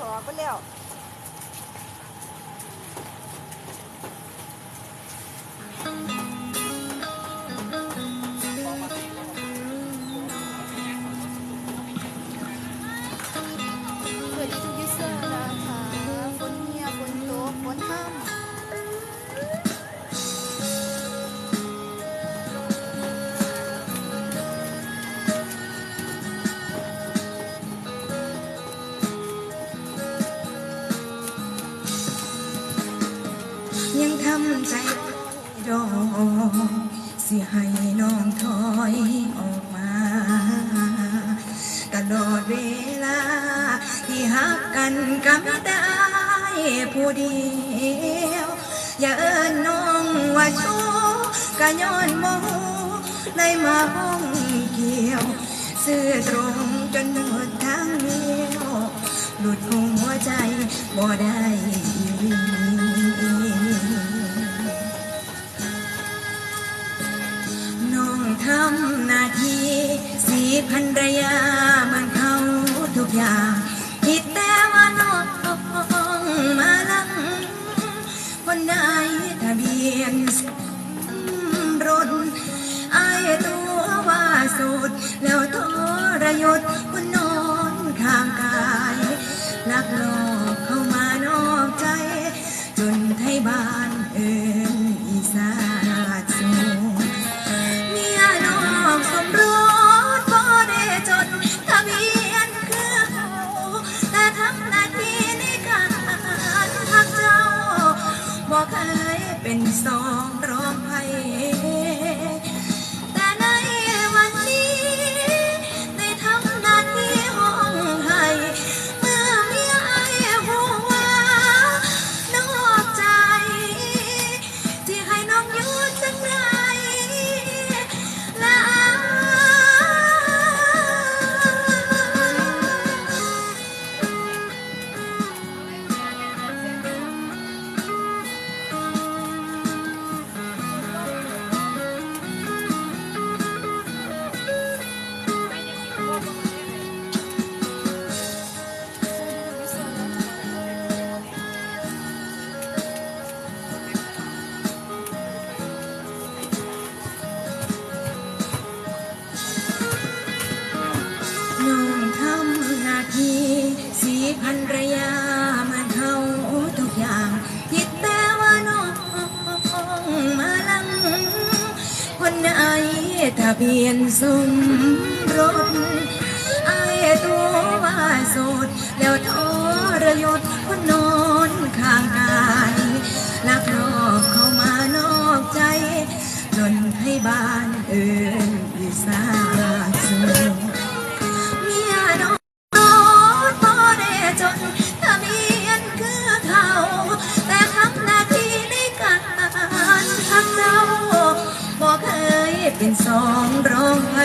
ออ ใจรอสิให้น้องถอยออกมา ตลอดเวลา ที่หักกันกับได้ผู้เดียว อย่าเอิ้นน้องว่าชู้กะย้อนโมโหได้มาห้องเกี่ยวซื่อตรงจนหมดทางเดียว หลุดหัวใจบ่ได้ พันรยามันเขาทุกอย่างคิดแต่ว่าน้อกมาลังคนไหนทะเบียนรถไอตัวว่าสุด แล้วทรยศคน บ่เคยเป็นสองร้องไห้แต่ในวันนี้ได้ทำหน้าที่ห้องให้เมื่อเมียไอ้หัวานอกใจ ที่ให้น้องอยู่จังไร พันรยามันเขาทุกอย่างคิดแต่ว่าน้องมาลัง คนไหนทะเบียนสมรสไอายตัวว่าสดแล้วทรยศคนนอนข้างกายลักลอบเข้ามานอกใจ จนให้บ้านเอินอีสาน เป็นสองรองใค